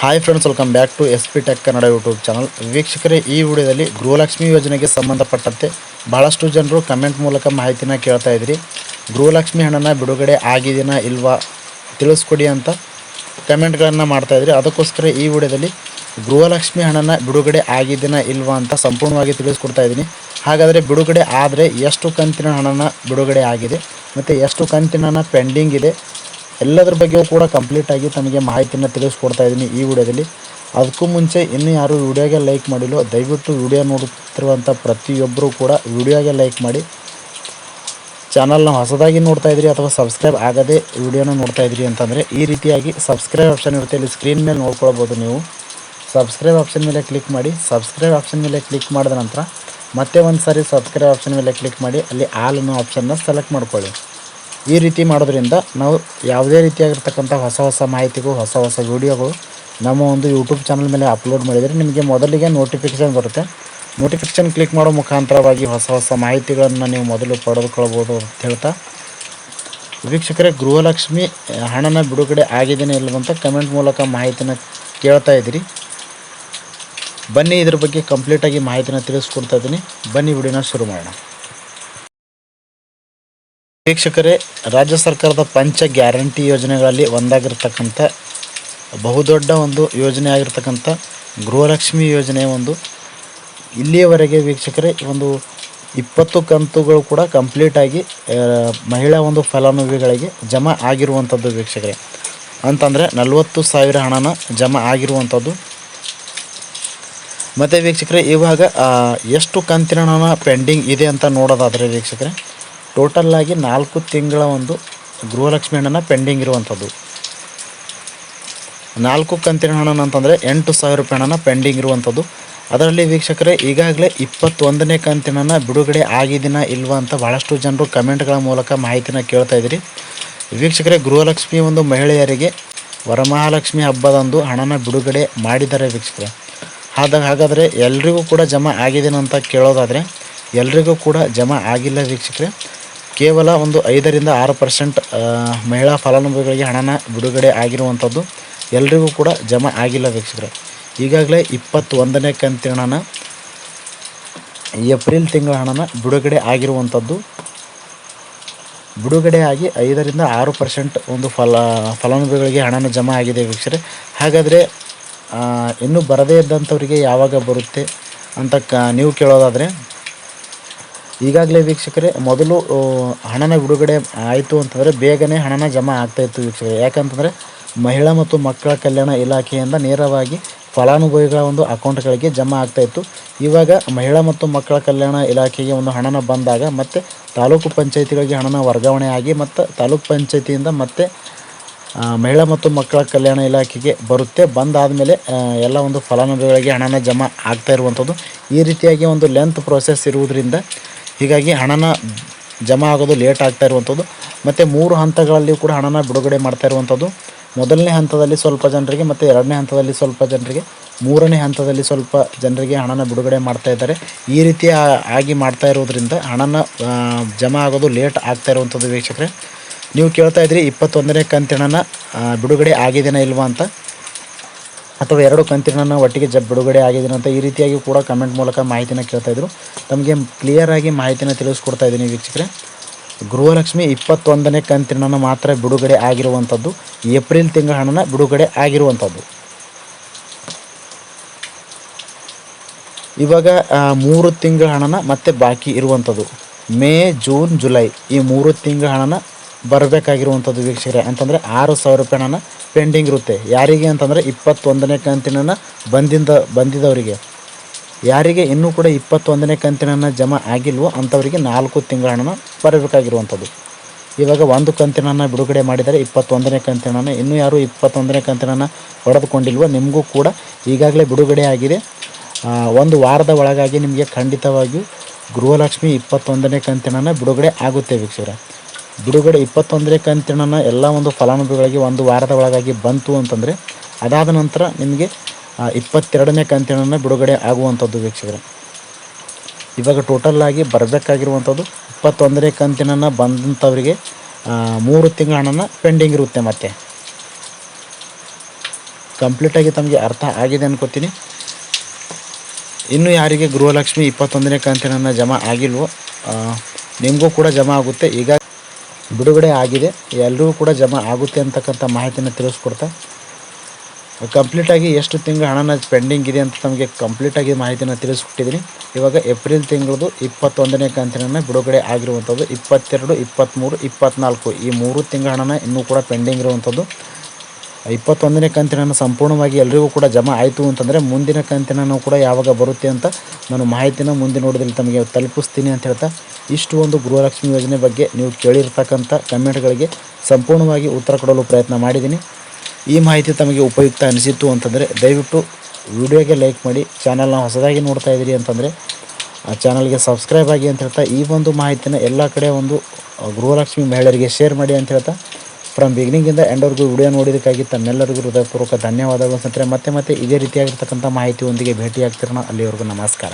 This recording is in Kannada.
Hi friends welcome back to S P tech Kannada YouTube channel ವೀಕ್ಷಕರೇ, ಈ ವಿಡಿಯೋದಲ್ಲಿ ಗೃಹಲಕ್ಷ್ಮಿ ಯೋಜನೆಗೆ ಸಂಬಂಧಪಟ್ಟಂತೆ ಭಾಳಷ್ಟು ಜನರು ಕಮೆಂಟ್ ಮೂಲಕ ಮಾಹಿತಿನ ಕೇಳ್ತಾ ಇದ್ರಿ. ಗೃಹಲಕ್ಷ್ಮಿ ಹಣನ ಬಿಡುಗಡೆ ಆಗಿದೆಯಾ ಇಲ್ವಾ ತಿಳಿಸ್ಕೊಡಿ ಅಂತ ಕಮೆಂಟ್ಗಳನ್ನು ಮಾಡ್ತಾಯಿದ್ರಿ ಅದಕ್ಕೋಸ್ಕರ ಈ ವಿಡಿಯೋದಲ್ಲಿ ಗೃಹಲಕ್ಷ್ಮಿ ಹಣನ ಬಿಡುಗಡೆ ಆಗಿದೆಯಾ ಇಲ್ವಾ ಅಂತ ಸಂಪೂರ್ಣವಾಗಿ ತಿಳಿಸ್ಕೊಡ್ತಾ ಇದ್ದೀನಿ. ಹಾಗಾದರೆ ಬಿಡುಗಡೆ ಆದರೆ ಎಷ್ಟು ಕಂತಿನ ಹಣನ ಬಿಡುಗಡೆ ಆಗಿದೆ, ಮತ್ತು ಎಷ್ಟು ಕಂತಿನ ಪೆಂಡಿಂಗ್ ಇದೆ ಎಲ್ಲದ್ರ ಬಗ್ಗೆಯೂ ಕೂಡ ಕಂಪ್ಲೀಟಾಗಿ ತಮಗೆ ಮಾಹಿತಿಯನ್ನು ತಿಳಿಸ್ಕೊಡ್ತಾ ಇದ್ದೀನಿ ಈ ವಿಡಿಯೋದಲ್ಲಿ. ಅದಕ್ಕೂ ಮುಂಚೆ ಇನ್ನೂ ಯಾರು ವಿಡಿಯೋಗೆ ಲೈಕ್ ಮಾಡಿಲ್ಲೋ, ದಯವಿಟ್ಟು ವಿಡಿಯೋ ನೋಡುತ್ತಿರುವಂಥ ಪ್ರತಿಯೊಬ್ಬರೂ ಕೂಡ ವಿಡಿಯೋಗೆ ಲೈಕ್ ಮಾಡಿ. ಚಾನಲ್ನ ಹೊಸದಾಗಿ ನೋಡ್ತಾ ಇದ್ರಿ ಅಥವಾ ಸಬ್ಸ್ಕ್ರೈಬ್ ಆಗದೆ ವಿಡಿಯೋನ ನೋಡ್ತಾ ಇದ್ರಿ ಅಂತಂದರೆ ಈ ರೀತಿಯಾಗಿ ಸಬ್ಸ್ಕ್ರೈಬ್ ಆಪ್ಷನ್ ಇರುತ್ತೆ. ಇಲ್ಲಿ ಸ್ಕ್ರೀನ್ ಮೇಲೆ ನೋಡ್ಕೊಳ್ಬೋದು ನೀವು. ಸಬ್ಸ್ಕ್ರೈಬ್ ಆಪ್ಷನ್ ಮೇಲೆ ಕ್ಲಿಕ್ ಮಾಡಿ. ಸಬ್ಸ್ಕ್ರೈಬ್ ಆಪ್ಷನ್ ಮೇಲೆ ಕ್ಲಿಕ್ ಮಾಡಿದ ನಂತರ ಮತ್ತೆ ಒಂದು ಸಾರಿ ಸಬ್ಸ್ಕ್ರೈಬ್ ಆಪ್ಷನ್ ಮೇಲೆ ಕ್ಲಿಕ್ ಮಾಡಿ. ಅಲ್ಲಿ ಆಲ್ ಅನ್ನೋ ಆಪ್ಷನ್ನ ಸೆಲೆಕ್ಟ್ ಮಾಡ್ಕೊಳ್ಳಿ. ಈ ರೀತಿ ಮಾಡೋದ್ರಿಂದ ನಾವು ಯಾವುದೇ ರೀತಿಯಾಗಿರ್ತಕ್ಕಂಥ ಹೊಸ ಹೊಸ ಮಾಹಿತಿಗೂ ಹೊಸ ಹೊಸ ವೀಡಿಯೋಗಳು ನಮ್ಮ ಒಂದು ಯೂಟ್ಯೂಬ್ ಚಾನಲ್ ಮೇಲೆ ಅಪ್ಲೋಡ್ ಮಾಡಿದರೆ ನಿಮಗೆ ಮೊದಲಿಗೆ ನೋಟಿಫಿಕೇಷನ್ ಬರುತ್ತೆ. ನೋಟಿಫಿಕೇಷನ್ ಕ್ಲಿಕ್ ಮಾಡೋ ಮುಖಾಂತರವಾಗಿ ಹೊಸ ಹೊಸ ಮಾಹಿತಿಗಳನ್ನು ನೀವು ಮೊದಲು ಪಡೆದುಕೊಳ್ಬೋದು ಅಂತ ಹೇಳ್ತಾ. ವೀಕ್ಷಕರೇ, ಗೃಹಲಕ್ಷ್ಮಿ ಹಣನ ಬಿಡುಗಡೆ ಆಗಿದ್ದೇನೆ ಇಲ್ಲವಂತ ಕಮೆಂಟ್ ಮೂಲಕ ಮಾಹಿತಿನ ಕೇಳ್ತಾ ಇದ್ದೀರಿ. ಬನ್ನಿ ಇದ್ರ ಬಗ್ಗೆ ಕಂಪ್ಲೀಟಾಗಿ ಮಾಹಿತಿನ ತಿಳಿಸ್ಕೊಡ್ತಾ ಇದ್ದೀನಿ. ಬನ್ನಿ ವಿಡಿಯೋನ ಶುರು ಮಾಡೋಣ. ವೀಕ್ಷಕರೇ, ರಾಜ್ಯ ಸರ್ಕಾರದ ಪಂಚ ಗ್ಯಾರಂಟಿ ಯೋಜನೆಗಳಲ್ಲಿ ಒಂದಾಗಿರ್ತಕ್ಕಂಥ, ಬಹುದೊಡ್ಡ ಒಂದು ಯೋಜನೆ ಆಗಿರ್ತಕ್ಕಂಥ ಗೃಹಲಕ್ಷ್ಮಿ ಯೋಜನೆ ಒಂದು. ಇಲ್ಲಿಯವರೆಗೆ ವೀಕ್ಷಕರೇ ಒಂದು ಇಪ್ಪತ್ತು ಕಂತುಗಳು ಕೂಡ ಕಂಪ್ಲೀಟಾಗಿ ಮಹಿಳಾ ಒಂದು ಫಲಾನುಭವಿಗಳಿಗೆ ಜಮಾ ಆಗಿರುವಂಥದ್ದು ವೀಕ್ಷಕರೇ. ಅಂತಂದರೆ ನಲವತ್ತು ಸಾವಿರ ಹಣನ ಜಮಾ ಆಗಿರುವಂಥದ್ದು. ಮತ್ತು ವೀಕ್ಷಕರೇ, ಇವಾಗ ಎಷ್ಟು ಕಂತಿನ ಹಣ ಪೆಂಡಿಂಗ್ ಇದೆ ಅಂತ ನೋಡೋದಾದರೆ ವೀಕ್ಷಕರೇ ಟೋಟಲ್ಲಾಗಿ ನಾಲ್ಕು ತಿಂಗಳ ಒಂದು ಗೃಹಲಕ್ಷ್ಮಿ ಹಣನ ಪೆಂಡಿಂಗ್ ಇರುವಂಥದ್ದು. ನಾಲ್ಕು ಕಂತಿನ ಹಣ ಅಂತಂದರೆ ಎಂಟು ಸಾವಿರ ರೂಪಾಯಿ ಹಣನ ಪೆಂಡಿಂಗ್ ಇರುವಂಥದ್ದು. ಅದರಲ್ಲಿ ವೀಕ್ಷಕರೇ, ಈಗಾಗಲೇ ಇಪ್ಪತ್ತೊಂದನೇ ಕಂತಿನ ಬಿಡುಗಡೆ ಆಗಿದಿನ ಇಲ್ವಾ ಅಂತ ಭಾಳಷ್ಟು ಜನರು ಕಮೆಂಟ್ಗಳ ಮೂಲಕ ಮಾಹಿತಿನ ಕೇಳ್ತಾ ಇದ್ದೀರಿ ವೀಕ್ಷಕರೇ, ಗೃಹಲಕ್ಷ್ಮಿ ಒಂದು ಮಹಿಳೆಯರಿಗೆ ವರಮಹಾಲಕ್ಷ್ಮಿ ಹಬ್ಬದಂದು ಹಣನ ಬಿಡುಗಡೆ ಮಾಡಿದ್ದಾರೆ ವೀಕ್ಷಕರೇ. ಆದಾಗ ಹಾಗಾದರೆ ಎಲ್ರಿಗೂ ಕೂಡ ಜಮಾ ಆಗಿದೆನಾ ಅಂತ ಕೇಳೋದಾದರೆ, ಎಲ್ರಿಗೂ ಕೂಡ ಜಮಾ ಆಗಿಲ್ಲ ವೀಕ್ಷಕರೇ. ಕೇವಲ ಒಂದು ಐದರಿಂದ ಆರು ಪರ್ಸೆಂಟ್ ಮಹಿಳಾ ಫಲಾನುಭವಿಗಳಿಗೆ ಹಣನ ಬಿಡುಗಡೆ ಆಗಿರುವಂಥದ್ದು ಎಲ್ರಿಗೂ ಕೂಡ ಜಮಾ ಆಗಿಲ್ಲ ವೀಕ್ಷಕರೇ. ಈಗಾಗಲೇ ಇಪ್ಪತ್ತೊಂದನೇ ಕಂತಿನ ಹಣನ ಏಪ್ರಿಲ್ ತಿಂಗಳ ಹಣನ ಬಿಡುಗಡೆ ಆಗಿರುವಂಥದ್ದು. ಬಿಡುಗಡೆಯಾಗಿ ಐದರಿಂದ ಆರು ಪರ್ಸೆಂಟ್ ಒಂದು ಫಲ, ಫಲಾನುಭವಿಗಳಿಗೆ ಹಣನ ಜಮಾ ಆಗಿದೆ ವೀಕ್ಷಕರೇ. ಹಾಗಾದರೆ ಇನ್ನೂ ಬರದೇ ಇದ್ದಂಥವರಿಗೆ ಯಾವಾಗ ಬರುತ್ತೆ ಅಂತ ಕ, ನೀವು ಕೇಳೋದಾದರೆ ಈಗಾಗಲೇ ವೀಕ್ಷಕರೇ, ಮೊದಲು ಹಣನ ಬಿಡುಗಡೆ ಆಯಿತು ಅಂತಂದರೆ ಬೇಗನೆ ಹಣನ ಜಮಾ ಆಗ್ತಾಯಿತ್ತು ವೀಕ್ಷಕರೇ. ಯಾಕಂತಂದರೆ ಮಹಿಳಾ ಮತ್ತು ಮಕ್ಕಳ ಕಲ್ಯಾಣ ಇಲಾಖೆಯಿಂದ ನೇರವಾಗಿ ಫಲಾನುಭವಿಗಳ ಒಂದು ಅಕೌಂಟ್ಗಳಿಗೆ ಜಮಾ ಆಗ್ತಾಯಿತ್ತು ಇವಾಗ ಮಹಿಳಾ ಮತ್ತು ಮಕ್ಕಳ ಕಲ್ಯಾಣ ಇಲಾಖೆಗೆ ಒಂದು ಹಣನ ಬಂದಾಗ ಮತ್ತು ತಾಲೂಕು ಪಂಚಾಯತಿಗಳಿಗೆ ಹಣನ ವರ್ಗಾವಣೆ ಆಗಿ ಮತ್ತು ತಾಲೂಕು ಪಂಚಾಯತಿಯಿಂದ ಮತ್ತೆ ಮಹಿಳಾ ಮತ್ತು ಮಕ್ಕಳ ಕಲ್ಯಾಣ ಇಲಾಖೆಗೆ ಬರುತ್ತೆ. ಬಂದಾದ ಮೇಲೆ ಎಲ್ಲ ಒಂದು ಫಲಾನುಭವಿಗಳಿಗೆ ಹಣನ ಜಮಾ ಆಗ್ತಾ ಇರುವಂಥದ್ದು. ಈ ರೀತಿಯಾಗಿ ಒಂದು ಲೆಂತ್ ಪ್ರೋಸೆಸ್ ಇರುವುದರಿಂದ ಹೀಗಾಗಿ ಹಣನ ಜಮಾ ಆಗೋದು ಲೇಟ್ ಆಗ್ತಾ ಇರುವಂಥದ್ದು. ಮತ್ತು ಮೂರು ಹಂತಗಳಲ್ಲಿಯೂ ಕೂಡ ಹಣನ ಬಿಡುಗಡೆ ಮಾಡ್ತಾ ಇರುವಂಥದ್ದು. ಮೊದಲನೇ ಹಂತದಲ್ಲಿ ಸ್ವಲ್ಪ ಜನರಿಗೆ ಮತ್ತು ಎರಡನೇ ಹಂತದಲ್ಲಿ ಸ್ವಲ್ಪ ಜನರಿಗೆ, ಮೂರನೇ ಹಂತದಲ್ಲಿ ಸ್ವಲ್ಪ ಜನರಿಗೆ ಹಣನ ಬಿಡುಗಡೆ ಮಾಡ್ತಾ ಇದ್ದಾರೆ. ಈ ರೀತಿ ಆಗಿ ಮಾಡ್ತಾ ಇರೋದ್ರಿಂದ ಹಣನ ಜಮಾ ಆಗೋದು ಲೇಟ್ ಆಗ್ತಾ ಇರುವಂಥದ್ದು ವೀಕ್ಷಕರೇ. ನೀವು ಕೇಳ್ತಾ ಇದ್ರಿ ಇಪ್ಪತ್ತೊಂದನೇ ಕಂತಿನ ಬಿಡುಗಡೆ ಆಗಿದೆಯಾ ಇಲ್ವಾ ಅಂತ. ಅಥವಾ ಎರಡು ಕಂತಿನ ಒಟ್ಟಿಗೆ ಜಬ್ ಬಿಡುಗಡೆ ಆಗಿದೆನಾ ಅಂತ ಈ ರೀತಿಯಾಗಿ ಕೂಡ ಕಮೆಂಟ್ ಮೂಲಕ ಮಾಹಿತಿನ ಕೇಳ್ತಾ ಇದ್ರು. ತಮಗೆ ಕ್ಲಿಯರಾಗಿ ಮಾಹಿತಿನ ತಿಳಿಸ್ಕೊಡ್ತಾ ಇದ್ದೀನಿ ವೀಕ್ಷಕರೇ. ಗೃಹಲಕ್ಷ್ಮಿ ಇಪ್ಪತ್ತೊಂದನೇ ಕಂತಿನ ಮಾತ್ರ ಬಿಡುಗಡೆ ಆಗಿರುವಂಥದ್ದು ಏಪ್ರಿಲ್ ತಿಂಗಳ ಹಣನ ಬಿಡುಗಡೆ ಆಗಿರುವಂಥದ್ದು ಇವಾಗ ಮೂರು ತಿಂಗಳ ಹಣನ ಮತ್ತೆ ಬಾಕಿ ಇರುವಂಥದ್ದು ಮೇ, ಜೂನ್, ಜುಲೈ ಈ ಮೂರು ತಿಂಗಳ ಹಣನ ಬರಬೇಕಾಗಿರುವಂಥದ್ದು ವೀಕ್ಷಕರೇ, ಅಂತಂದರೆ ಆರು ಸಾವಿರ ರೂಪಾಯಿ ನಾನು ಪೆಂಡಿಂಗ್ ಇರುತ್ತೆ. ಯಾರಿಗೆ ಅಂತಂದರೆ ಇಪ್ಪತ್ತೊಂದನೇ ಕಂತಿನ ಬಂದಿಂದ ಬಂದಿದ್ದವರಿಗೆ ಯಾರಿಗೆ ಇನ್ನೂ ಕೂಡ ಇಪ್ಪತ್ತೊಂದನೇ ಕಂತಿನ ಜಮಾ ಆಗಿಲ್ವೋ ಅಂಥವರಿಗೆ ನಾಲ್ಕು ತಿಂಗಳ ಹಣನ ಬರಬೇಕಾಗಿರುವಂಥದ್ದು. ಇವಾಗ ಒಂದು ಕಂತಿನ ಬಿಡುಗಡೆ ಮಾಡಿದರೆ ಇಪ್ಪತ್ತೊಂದನೇ ಕಂತಿನ ಇನ್ನೂ ಯಾರು ಇಪ್ಪತ್ತೊಂದನೇ ಕಂತಿನ ಪಡೆದುಕೊಂಡಿಲ್ವೋ ನಿಮಗೂ ಕೂಡ ಈಗಾಗಲೇ ಬಿಡುಗಡೆ ಆಗಿದೆ. ಒಂದು ವಾರದ ಒಳಗಾಗಿ ನಿಮಗೆ ಖಂಡಿತವಾಗಿಯೂ ಗೃಹಲಕ್ಷ್ಮಿ ಇಪ್ಪತ್ತೊಂದನೇ ಕಂತಿನ ಬಿಡುಗಡೆ ಆಗುತ್ತೆ ವೀಕ್ಷಕರೇ. ಬಿಡುಗಡೆ ಇಪ್ಪತ್ತೊಂದನೇ ಕಂತಿನ ಎಲ್ಲ ಒಂದು ಫಲಾನುಭವಿಗಳಿಗೆ ಒಂದು ವಾರದ ಒಳಗಾಗಿ ಬಂತು ಅಂತಂದರೆ, ಅದಾದ ನಂತರ ನಿಮಗೆ ಇಪ್ಪತ್ತೆರಡನೇ ಕಂತಿನ ಬಿಡುಗಡೆ ಆಗುವಂಥದ್ದು ವೀಕ್ಷಕರೇ. ಇವಾಗ ಟೋಟಲ್ ಆಗಿ ಬರಬೇಕಾಗಿರುವಂಥದ್ದು ಇಪ್ಪತ್ತೊಂದನೇ ಕಂತಿನ ಬಂದಂಥವರಿಗೆ ಮೂರು ತಿಂಗಳ ಹಣನ ಪೆಂಡಿಂಗ್ ಇರುತ್ತೆ ಮತ್ತೆ. ಕಂಪ್ಲೀಟಾಗಿ ತಮಗೆ ಅರ್ಥ ಆಗಿದೆ ಅನ್ಕೋತೀನಿ. ಇನ್ನು ಯಾರಿಗೆ ಗೃಹಲಕ್ಷ್ಮಿ ಇಪ್ಪತ್ತೊಂದನೇ ಕಂತಿನ ಜಮಾ ಆಗಿಲ್ವೋ ನಿಮಗೂ ಕೂಡ ಜಮಾ ಆಗುತ್ತೆ. ಈಗ ಬಿಡುಗಡೆ ಆಗಿದೆ. ಎಲ್ಲರೂ ಕೂಡ ಜಮಾ ಆಗುತ್ತೆ ಅಂತಕ್ಕಂಥ ಮಾಹಿತಿನ ತಿಳಿಸ್ಕೊಡ್ತಾ. ಕಂಪ್ಲೀಟಾಗಿ ಎಷ್ಟು ತಿಂಗಳು ಹಣನ ಪೆಂಡಿಂಗ್ ಇದೆ ಅಂತ ತಮಗೆ ಕಂಪ್ಲೀಟಾಗಿ ಮಾಹಿತಿನ ತಿಳಿಸ್ಕೊಟ್ಟಿದ್ದೀನಿ ಇವಾಗ ಏಪ್ರಿಲ್ ತಿಂಗಳದು ಇಪ್ಪತ್ತೊಂದನೇ ಕಂತಿನ ಬಿಡುಗಡೆ ಆಗಿರುವಂಥದ್ದು. ಇಪ್ಪತ್ತೆರಡು ಇಪ್ಪತ್ತ್ಮೂರು ಇಪ್ಪತ್ತ್ನಾಲ್ಕು ಈ ಮೂರು ತಿಂಗಳ ಹಣನ ಇನ್ನೂ ಕೂಡ ಪೆಂಡಿಂಗ್ ಇರುವಂಥದ್ದು. ಇಪ್ಪತ್ತೊಂದನೇ ಕಂತಿನ ಸಂಪೂರ್ಣವಾಗಿ ಎಲ್ಲರಿಗೂ ಕೂಡ ಜಮಾ ಆಯಿತು ಅಂತಂದರೆ ಮುಂದಿನ ಕಂತಿನ ಕೂಡ ಯಾವಾಗ ಬರುತ್ತೆ ಅಂತ ನಾನು ಮಾಹಿತಿನ ಮುಂದೆ ನೋಡಿದ್ರೆ ತಮಗೆ ತಲುಪಿಸ್ತೀನಿ ಅಂತ ಹೇಳ್ತಾ ಇಷ್ಟು ಒಂದು ಗೃಹಲಕ್ಷ್ಮಿ ಯೋಜನೆ ಬಗ್ಗೆ ನೀವು ಕೇಳಿರ್ತಕ್ಕಂಥ ಕಮೆಂಟ್ಗಳಿಗೆ ಸಂಪೂರ್ಣವಾಗಿ ಉತ್ತರ ಕೊಡಲು ಪ್ರಯತ್ನ ಮಾಡಿದ್ದೀನಿ. ಈ ಮಾಹಿತಿ ತಮಗೆ ಉಪಯುಕ್ತ ಅನಿಸಿತ್ತು ಅಂತಂದರೆ ದಯವಿಟ್ಟು ವಿಡಿಯೋಗೆ ಲೈಕ್ ಮಾಡಿ, ಚಾನಲ್ನ ಹೊಸದಾಗಿ ನೋಡ್ತಾ ಇದ್ದೀರಿ ಅಂತಂದರೆ ಆ ಚಾನಲ್ಗೆ ಸಬ್ಸ್ಕ್ರೈಬ್ ಆಗಿ ಅಂತ ಹೇಳ್ತಾ, ಈ ಒಂದು ಮಾಹಿತಿನ ಎಲ್ಲ ಕಡೆ ಒಂದು ಗೃಹಲಕ್ಷ್ಮಿ ಮಹಿಳೆಯರಿಗೆ ಶೇರ್ ಮಾಡಿ ಅಂತ ಹೇಳ್ತಾ ಫ್ರಮ್ ಬಿಗಿನಿಂಗಿಂದ ಎಂಡವರೆಗೂ ವಿಡಿಯೋ ನೋಡೋದಕ್ಕಾಗಿ ತನ್ನೆಲ್ಲರಿಗೂ ಹೃದಯಪೂರ್ವಕ ಧನ್ಯವಾದಗಳು ಸ್ನೇಹಿತರೆ. ಮತ್ತೆ ಮತ್ತೆ ಇದೇ ರೀತಿಯಾಗಿರ್ತಕ್ಕಂಥ ಮಾಹಿತಿಯೊಂದಿಗೆ ಭೇಟಿಯಾಗ್ತಿರೋಣ. ಅಲ್ಲಿವರೆಗೂ ನಮಸ್ಕಾರ.